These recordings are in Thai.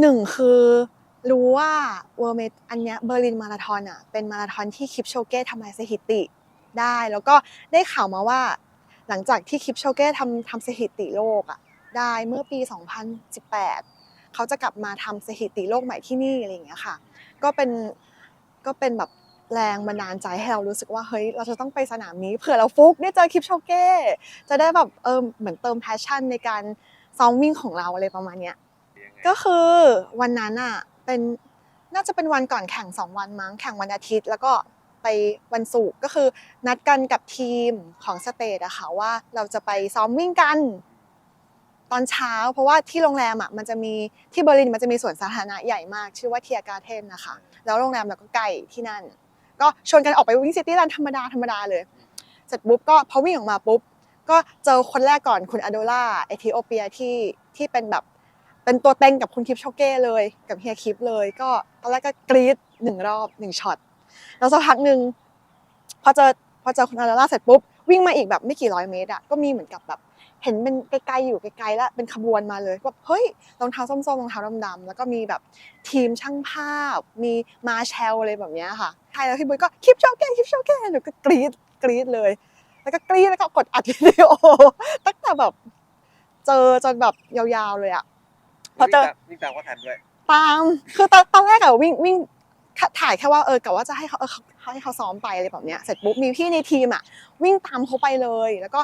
หนึ่งคือรู้ว่าเวอร์เมอันเนี้ยเบอร์ลินมาราธอนอะเป็นมาราธอนที่คิปโชเก้ทำลายสถิติได้ แล้วก็ได้ข่าวมาว่า หลังจากที่คิปโชเก้ทำทำสถิติโลกอะได้เมื่อปี 2018 เขาจะกลับมาทำสถิติโลกใหม่ที่นี่อะไรอย่างเงี้ยค่ะ ก็เป็นก็เป็นแบบแรงบันดาลใจให้เรารู้สึกว่าเฮ้ยเราจะต้องไปสนามนี้เผื่อเราฟุกได้เจอคิปโชเก้จะได้แบบเออเหมือนเติมแพชชั่นในการซ้อมวิ่งของเราอะไรประมาณเนี้ย ก็คือวันนั้นอะเป็นน่าจะเป็นวันก่อนแข่งสองวันมั้งแข่งวันอาทิตย์ แล้วก็ไปวันศุกร์ก็คือนัดกันกับทีมของสเตทอะค่ะว่าเราจะไปซ้อมวิ่งกัน ตอนเช้า เพราะว่าที่โรงแรมอะมันจะมีที่เบอร์ลินมันจะมีสวนสาธารณะใหญ่มากชื่อว่าเทียการ์เทนนะคะแล้วโรงแรมเราก็ใกล้ที่นั่น ก็ชวนกันออกไปวิ่งซิตี้รันธรรมดาธรรมดาเลยเสร็จปุ๊บก็พอวิ่งออกมาปุ๊บก็เจอคนแรกก่อนคุณอโดล่าเอธิโอเปียที่ที่เป็นแบบ เป็นตัวเต็งกับคุณคลิปโชเก้เลย กับเฮียคลิปเลย ก็ตอนแรกก็กรี๊ดหนึ่งรอบหนึ่งช็อตแล้วสักพักหนึ่งพอเจอพอเจอคุณอโดล่าเสร็จปุ๊บวิ่งมาอีกแบบไม่กี่ร้อยเมตรอะก็มีเหมือนกับแบบ เห็นเป็นไกลๆอยู่ไกลๆแล้วเป็นขบวนมาเลยแบบเฮ้ยรองเท้าส้มๆรองเท้าดำๆแล้วก็มีแบบทีมช่างภาพ มีมาแชลอะไรแบบเนี้ยค่ะใช่แล้วพี่บุ้ยก็คลิปโชเก้คลิปโชเก้หนูก็กรี๊ดกรี๊ดเลย แล้วก็กรี๊ดแล้วก็กดอัดวิดีโอตั้งแต่แบบเจอจนแบบยาวๆเลยอะ พอเจอวิ่งตามก็ทันด้วยตามคือตอนตอนแรกอะวิ่งวิ่งถ่ายแค่ว่าเออกะว่าจะให้เขาเออเขาให้เขาซ้อมไปอะไรแบบเนี้ยเสร็จปุ๊บมีพี่ในทีมอะวิ่งตามเขาไปเลย แล้วก็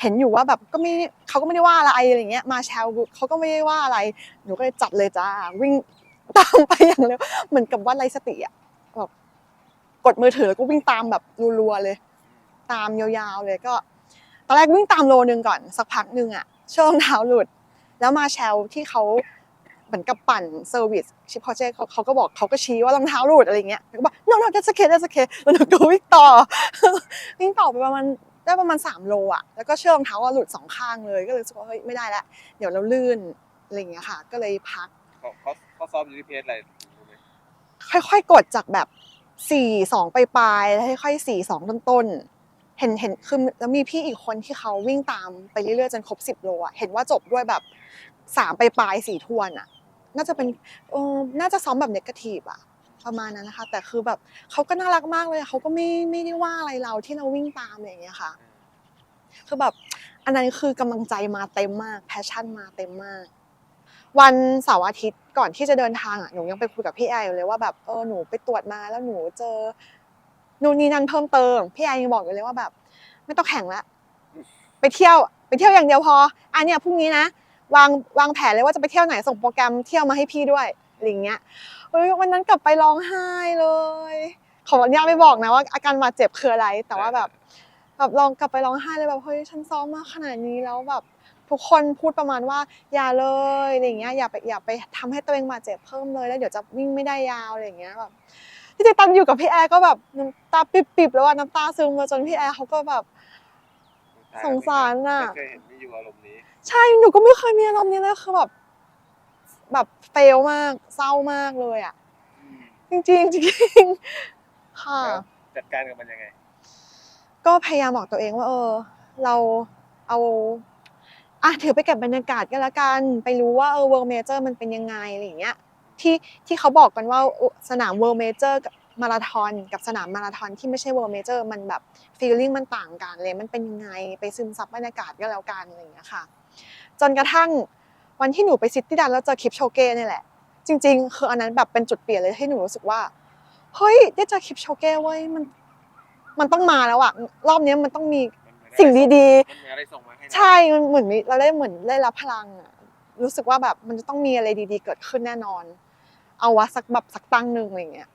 เห็นอยู่ว่าแบบก็ไม่เขาก็ไม่ได้ว่าอะไรอะไรเงี้ยมาแชลเขาก็ไม่ได้ว่าอะไรหนูก็เลยจัดเลยจ้าวิ่งตามไปอย่างเร็วเหมือนกับว่าไรสติอะแบบกดมือถือแล้วก็วิ่งตามแบบรัวๆเลย ตามยาวๆเลยก็ ตอนแรกวิ่งตามโลนึงก่อนสักพักหนึ่งอะช่วงรองเท้าหลุด แล้วมาแชลที่เขาเหมือนกับปั่นเซอร์วิสชิปพอเจเขาเขาก็บอกเขาก็ชี้ว่ารองเท้าหลุดอะไรเงี้ยแล้วก็บอก no no that's okay that's okay แล้วหนูก็วิ่งต่อวิ่งต่อไปประมาณได้ประมาณสามโลอะแล้วก็เชือกรองเท้าอะหลุดสองข้างเลย ก็เลยรู้สึกว่าเฮ้ยไม่ได้ละ เดี๋ยวเราลื่นอะไรเงี้ยค่ะ ก็เลยพักเขาเขาเขาซ้อมยูนิเพสอะไรรู้ไหมค่อยๆกดจากแบบสี่สองไปปลายๆแล้วค่อยๆสี่สองต้นๆ เห็นเห็นคือแล้วมีพี่อีกคนที่เขาวิ่งตามไปเรื่อยๆจนครบสิบโลอะเห็นว่าจบด้วยแบบสามไปปลายสี่ทวนอะ น่าจะเป็นเออน่าจะซ้อมแบบเนกาทีฟอะประมาณนั้นนะคะ แต่คือแบบเขาก็น่ารักมากเลยเขาก็ไม่ไม่ได้ว่าอะไรเราที่เราวิ่งตามอย่างเงี้ยค่ะ คือแบบอันนั้นคือกำลังใจมาเต็มมากแพชชั่นมาเต็มมาก วันเสาร์อาทิตย์ก่อนที่จะเดินทางอะหนูยังไปคุยกับพี่แอร์อยู่เลยว่าแบบเออหนูไปตรวจมาแล้วหนูเจอ นู่นนี่นั่นเพิ่มเติมพี่แอร์ยังบอกอยู่เลยว่าแบบ ไม่ต้องแข่งละไปเที่ยวไปเที่ยวอย่างเดียวพออันเนี้ยพรุ่งนี้นะวางวางแผนเลยว่าจะไปเที่ยวไหนส่งโปรแกรมเที่ยวมาให้พี่ด้วยอะไรอย่างเงี้ยเฮ้ยวันนั้นกลับไปร้องไห้เลย ขออนุญาตไม่บอกนะว่า อาการบาดเจ็บคืออะไร แต่ว่าแบบแบบลองกลับไปร้องไห้เลยแบบเฮ้ยฉันซ้อมมาขนาดนี้แล้วแบบทุกคนพูดประมาณว่าอย่าเลยอะไรอย่างเงี้ยอย่าไปอย่าไปทำให้ตัวเองบาดเจ็บเพิ่มเลยแล้วเดี๋ยวจะวิ่งไม่ได้ยาวอะไรอย่างเงี้ยแบบ ที่จริงตอนอยู่กับพี่แอร์ก็แบบน้ำตาปิบๆแล้วว่าน้ำตาซึมมาจนพี่แอร์เขาก็แบบ สงสารน่ะ ไม่เคยเห็นมีอยู่อารมณ์นี้ใช่หนูก็ไม่เคยมีอารมณ์นี้เลยคือแบบ แบบเฟลมากเศร้ามากเลยอะจริงๆจริงๆค่ะ แล้วจัดการกับมันยังไง ก็พยายามบอกตัวเองว่า เออ เราเอาอะถือไปเก็บบรรยากาศกันละกัน ไปรู้ว่าเออเวิร์เมเจอร์มันเป็นยังไงอะไรอย่างเงี้ย ที่ที่เขาบอกกันว่าสนามเวิร์เมเจอร์กับมาราธอนกับสนามมาราธอนที่ไม่ใช่เวิร์เมเจอร์มันแบบฟีลลิ่งมันต่างกันเลย มันเป็นยังไงไปซึมซับบรรยากาศก็แล้วกันอะไรอย่างเงี้ยค่ะ จนกระทั่งวันที่หนูไปซิตี้ดันแล้วเจอคลิปโชเก้นี่แหละ จริง ๆ คืออันนั้นแบบเป็นจุดเปลี่ยนเลยให้หนูรู้สึกว่าเฮ้ยได้เจอคลิปโชเก้เว้ยมันมันต้องมาแล้วอะรอบเนี้ยมันต้องมีมันเหมือนสิ่งดีมันเหมือนอะไรส่งมาให้ๆเราใช่ มันเหมือนมีเราได้เหมือนได้รับพลังอะรู้สึกว่าแบบมันจะต้องมีอะไรดี ๆ เกิดขึ้นแน่นอน เอาวะสักแบบสักตั้งหนึ่งอะไรเงี้ย